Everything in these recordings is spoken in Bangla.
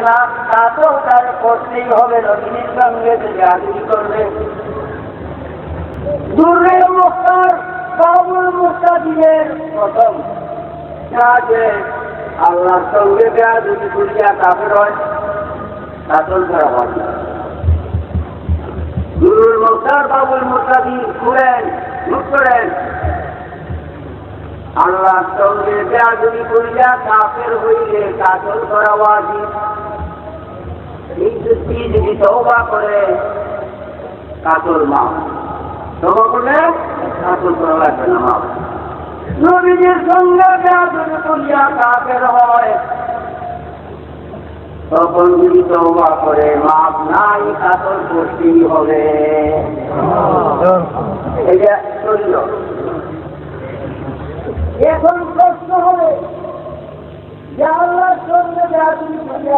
না তাতেও তার করতেই হবে নদীর সঙ্গে যদি আদরি করবে। দূরের মুক্তার, বাবুল মুক্তাদিনের প্রথম। যে আল্লাহর সঙ্গে দেয়া যদি করিয়া কাপের হয় কাতল করা হয় গুরুর মুক্তার, বাবুল মুক্তাদি ঘুরেন করেন। আল্লাহর সঙ্গে দেয়া যদি করিয়া কাপের হইলে কাতল করা এই ব্যক্তি যদি তওবা করে মা। তবা করলে করা লাগবে না মা। নবীজির সঙ্গে করিয়া কাফের হয়। তখন যদি তওবা করে মাপ নাই কাতল করতেই হবে। এটা চলল এখন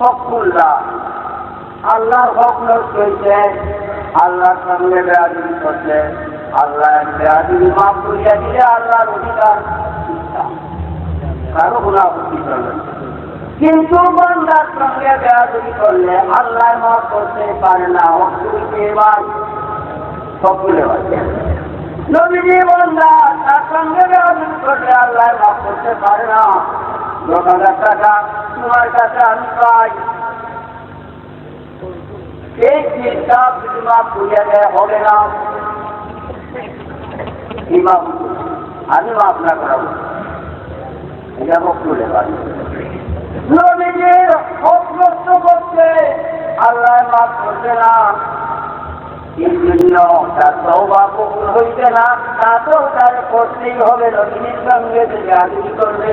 হকুল্লাহ আল্লাহর হক নষ্ট হয়েছে, আল্লাহর সঙ্গে বেয়াদবি করছে। আল্লাহ বেয়াদবি মাফ করিয়া দিলে আল্লাহর অধিকার কারও গুণা আপত্তি করবে। কিন্তু বন্দার সঙ্গে বেয়াদবি করলে আল্লাহ মাফ করতে পারে না। অসুবিধে এবার সকলে নবীজি বন্দা, তার সঙ্গে বেয়াদবি করলে আল্লাহ মাফ করতে পারে না। দশ টাকা তোমার কাছে আমি পাই। এই চিন্তা বিমা পুড়িয়ে দেয় হবে না? আমি মাফ না করাবো এটা বক্তব্যে পারি নবীজির হক নষ্ট করছে আল্লাহ মাফ করছে না। এই জন্য তার কবুল হইবে না। তাতেও তার করতেই হবে নবীর সঙ্গে যদি করবে।